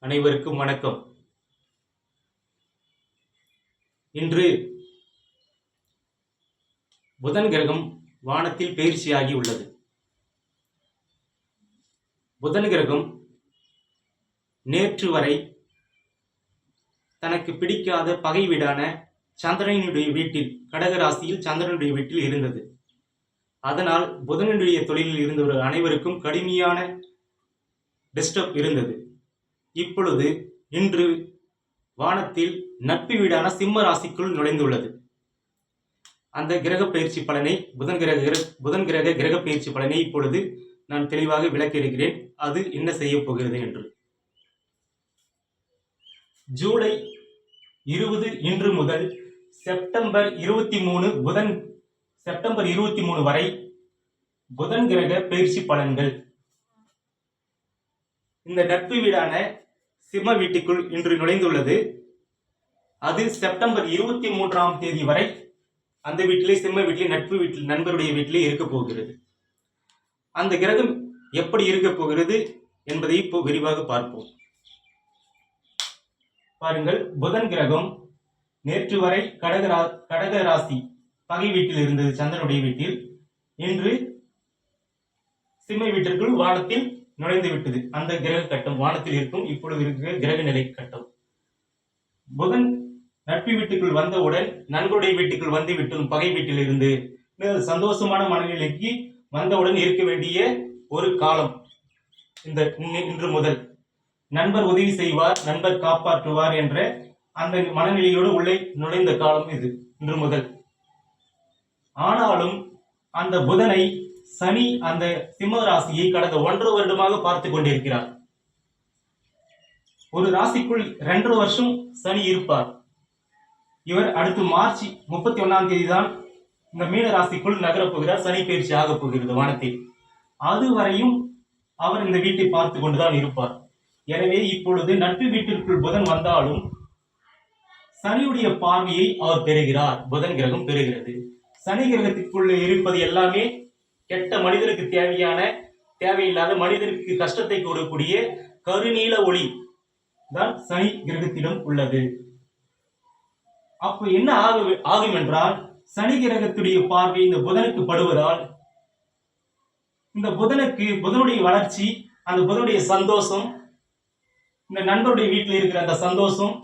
அனைவருக்கும் வணக்கம். இன்று புதன் கிரகம் வானத்தில் பயிற்சியாகி உள்ளது. புதன் கிரகம் நேற்று வரை தனக்கு பிடிக்காத பகை வீடான சந்திரனுடைய வீட்டில் கடகராசியில் சந்திரனுடைய வீட்டில் இருந்தது. அதனால் புதனுடைய தொழிலில் இருந்தவர்கள் அனைவருக்கும் கடுமையான டிஸ்டர்ப் இருந்தது. இப்பொழுது இன்று வானத்தில் நட்பு வீடான சிம்ம ராசிக்குள் நுழைந்துள்ளது. அந்த கிரக பயிற்சி பலனை புதன் கிரக கிர- புதன் கிரக கிரக பயிற்சி பலனை இப்பொழுது நான் தெளிவாக விளக்கியிருக்கிறேன் அது என்ன செய்ய போகிறது என்று. ஜூலை இருபது இன்று முதல் செப்டம்பர் இருபத்தி மூணு புதன் செப்டம்பர் இருபத்தி மூணு வரை புதன் கிரக பயிற்சி பலன்கள் இந்த நட்பு வீடான சிம்ம வீட்டுக்குள் இன்று நுழைந்துள்ளது. அது செப்டம்பர் இருபத்தி மூன்றாம் தேதி வரை அந்த வீட்டிலே சிம்ம வீட்டிலே நட்பு வீட்டில் நண்பருடைய வீட்டிலே இருக்க போகிறது. அந்த கிரகம் எப்படி இருக்க போகிறது என்பதை இப்போ விரிவாக பார்ப்போம். பாருங்கள் புதன் கிரகம் நேற்று வரை கடகரா கடக ராசி பகை வீட்டில் இருந்தது சந்திரனுடைய வீட்டில். இன்று சிம்ம வீட்டிற்குள் வானத்தில் நுழைந்து விட்டது. அந்த கிரக கட்டம் வானத்தில் இருக்கும். இப்பொழுது இருக்கிற கிரக நிலை கட்டம். புதன் நட்பு வீட்டுக்குள் வந்தவுடன் நண்பருடைய வீட்டுக்குள் வந்து விட்டும் பகை வீட்டில் இருந்து சந்தோஷமான மனநிலைக்கு வந்தவுடன் இருக்க வேண்டிய ஒரு காலம். இந்த இன்று முதல். நண்பர் உதவி செய்வார் நண்பர் காப்பாற்றுவார் என்ற அந்த மனநிலையோடு உள்ளே நுழைந்த காலம் இது இன்று முதல். ஆனாலும் அந்த புதனை சனி அந்த சிம்ம ராசியை கடந்த ஒன்றரை வருடமாக பார்த்து கொண்டிருக்கிறார். ஒரு ராசிக்குள் ரெண்டரை வருஷம் சனி இருப்பார். இவர் அடுத்து மார்ச் முப்பத்தி ஒன்னாம் தேதி தான் இந்த மீன ராசிக்குள் நகரப் போகிறார். சனி பயிற்சி ஆக போகிறது வானத்தில். அதுவரையும் அவர் இந்த வீட்டை பார்த்து கொண்டுதான் இருப்பார். எனவே இப்பொழுது நட்பு வீட்டிற்குள் புதன் வந்தாலும் சனியுடைய பார்வையை அவர் பெறுகிறார். புதன் கிரகம் பெறுகிறது. சனி கிரகத்திற்குள்ள இருப்பது எல்லாமே கெட்ட மனிதனுக்கு தேவையான தேவையில்லாத மனிதனுக்கு கஷ்டத்தை கொடுக்கக்கூடிய கருநீல ஒளி தான் சனி கிரகத்திடம் உள்ளது. அப்ப என்ன ஆகு- ஆகும் என்றால் சனி கிரகத்துடைய பார்வை இந்த புதனுக்கு படுவதால் இந்த புதனுக்கு புதனுடைய வளர்ச்சி அந்த புதனுடைய சந்தோஷம் இந்த நண்பருடைய வீட்டில் இருக்கிற அந்த சந்தோஷம்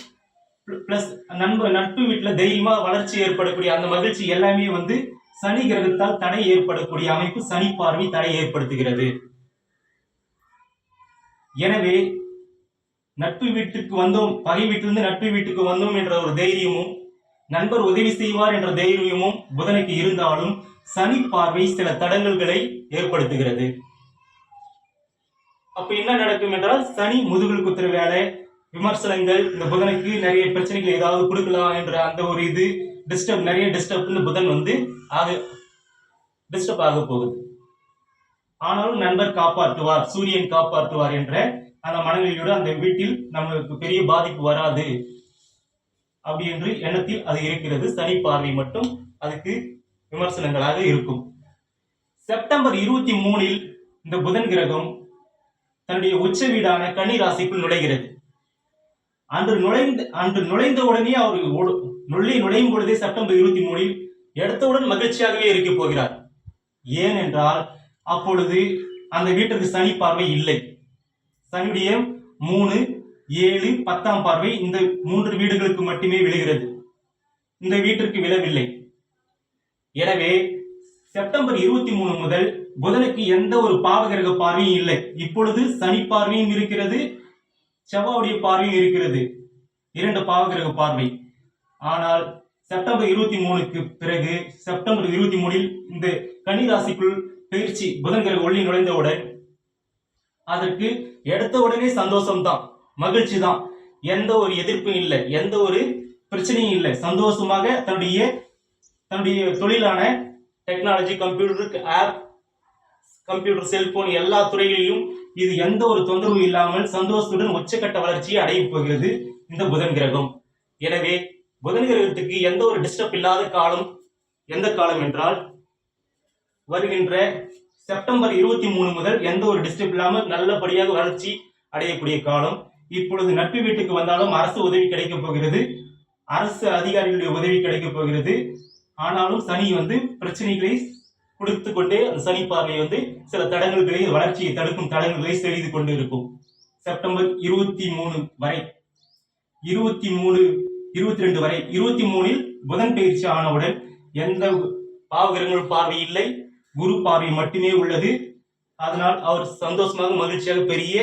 பிளஸ் நண்பர் நட்பு வீட்டில் தெய்வமா வளர்ச்சி ஏற்படக்கூடிய அந்த மகிழ்ச்சி எல்லாமே வந்து சனி கிரகத்தால் தடை ஏற்படக்கூடிய அமைப்பு சனி பார்வை தடை ஏற்படுத்துகிறது. எனவே நட்பு வீட்டுக்கு வந்தோம் பகை வீட்டிலிருந்து நட்பு வீட்டுக்கு வந்தோம் என்ற ஒரு தைரியமும் நண்பர் உதவி செய்வார் என்ற தைரியமும் புதனுக்கு இருந்தாலும் சனி பார்வை சில தடங்கல்களை ஏற்படுத்துகிறது. அப்ப என்ன நடக்கும் என்றால் சனி முதுகில் குத்துற வேலை விமர்சனங்கள் இந்த புதனுக்கு நிறைய பிரச்சனைகள் ஏதாவது கொடுக்கலாம் என்ற அந்த ஒரு இது டிஸ்டர்ப் நிறைய டிஸ்டர்ப்னு புதன் வந்து ஆக டிஸ்டர்ப் ஆக போகுது. ஆனாலும் நண்பர் காப்பாற்றுவார் சூரியன் காப்பாற்றுவார் என்ற அந்த மனநிலையோடு அந்த வீட்டில் நம்மளுக்கு பெரிய பாதிப்பு வராது. அப்படி என்று எண்ணத்தில் அது இருக்கிறது. சனி பார்வை மட்டும் அதுக்கு விமர்சனங்களாக இருக்கும். செப்டம்பர் இருபத்தி மூணில் இந்த புதன் கிரகம் தன்னுடைய உச்ச வீடான கன்னி ராசிக்குள் நுழைகிறது. அன்று நுழைந்த அன்று நுழைந்த உடனே அவர் நுள்ளி நுழையும் பொழுதே செப்டம்பர் இருபத்தி மூணில் எடுத்தவுடன் மகிழ்ச்சியாகவே இருக்க போகிறார். ஏனென்றால் அப்பொழுது அந்த வீட்டிற்கு சனி பார்வை இல்லை. சனியுடைய மூணு ஏழு பத்தாம் பார்வை இந்த மூன்று வீடுகளுக்கு மட்டுமே விழுகிறது. இந்த வீட்டிற்கு விழவில்லை. எனவே செப்டம்பர் இருபத்தி மூணு முதல் புதனுக்கு எந்த ஒரு பாவகிரக பார்வையும் இல்லை. இப்பொழுது சனி பார்வையும் இருக்கிறது செவ்வாவுடைய பார்வையும் இருக்கிறது. இரண்டு பாவகிரக பார்வை. ஆனால் செப்டம்பர் இருபத்தி மூணுக்கு பிறகு செப்டம்பர் இருபத்தி மூணில் இந்த கன்னி ராசிக்குள் பயிற்சி புதன் கிரக ஒளி நுழைந்தவுடன் அதற்கு எடுத்த உடனே சந்தோஷம்தான் மகிழ்ச்சி தான் எந்த ஒரு எதிர்ப்பும் இல்லை எந்த ஒரு பிரச்சனையும் இல்லை. சந்தோஷமாக தன்னுடைய தன்னுடைய தொழிலான technology computer app computer cellphone எல்லா துறைகளிலும் இது எந்த ஒரு தொந்தரவும் இல்லாமல் சந்தோஷத்துடன் உச்சக்கட்ட வளர்ச்சியை அடையப் போகிறது இந்த புதன் கிரகம் எனவே புதன் கிரகத்துக்கு எந்த ஒரு டிஸ்டர்ப் இல்லாத காலம் எந்த காலம் என்றால் வருகின்ற செப்டம்பர் இருபத்தி மூணு முதல் எந்த ஒரு டிஸ்டர்ப் இல்லாமல் நல்லபடியாக வளர்ச்சி அடையக்கூடிய காலம். இப்பொழுது நட்பு வீட்டுக்கு வந்தாலும் அரசு உதவி கிடைக்கப் போகிறது. அரசு அதிகாரிகளுடைய உதவி கிடைக்கப் போகிறது. ஆனாலும் சனி வந்து பிரச்சனைகளை கொடுத்து கொண்டே அந்த சனி பார்வை வந்து சில தடங்கல்களை வளர்ச்சியை தடுக்கும் தடங்கல்களை செய்து கொண்டு இருக்கும் செப்டம்பர் இருபத்தி மூணு வரை. இருபத்தி மூணு இருபத்தி ரெண்டு வரை இருபத்தி மூணில் புதன் பயிற்சி ஆனவுடன் எந்த பாவகிரகங்கள் பார்வை இல்லை. குரு பார்வை மட்டுமே உள்ளது. அதனால் அவர் சந்தோஷமாக மகிழ்ச்சியாக பெரிய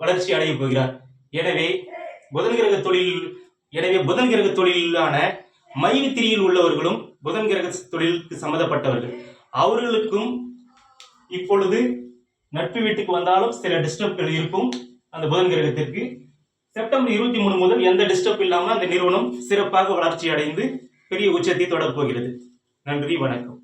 வளர்ச்சி அடைய போகிறார். எனவே புதன் கிரக தொழில் எனவே புதன் கிரக தொழிலான மைவித்திரியில் உள்ளவர்களும் புதன் கிரக தொழிலுக்கு சம்மந்தப்பட்டவர்கள். அவர்களுக்கும் இப்பொழுது நட்பு வீட்டுக்கு வந்தாலும் சில டிஸ்டர்ப்கள் இருக்கும். அந்த புதன் கிரகத்திற்கு செப்டம்பர் இருபத்தி மூணு முதல் எந்த டிஸ்டர்ப் இல்லாமல் அந்த நிறுவனம் சிறப்பாக வளர்ச்சி அடைந்து பெரிய உச்சத்தை தொடரப் போகிறது. நன்றி வணக்கம்.